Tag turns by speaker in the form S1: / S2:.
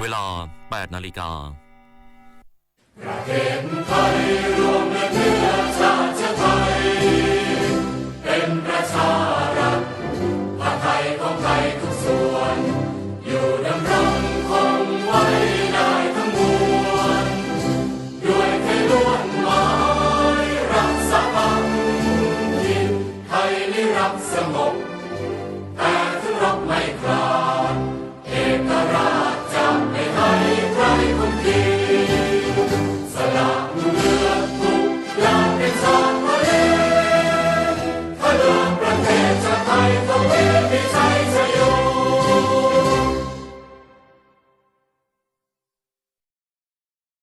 S1: เวลา 8 นาฬิกาประเทศไทยรวมและเชื้อชาติไทย เป็นประชารัฐภาไทยของไทยทุกส่วน อยู่ดำรงคงไว้ได้ทั้งมวลด้วยไทลวนไม้รักษาบังทินไทยนรักสงบแต่ถึงรบไม่คลาดเอกราช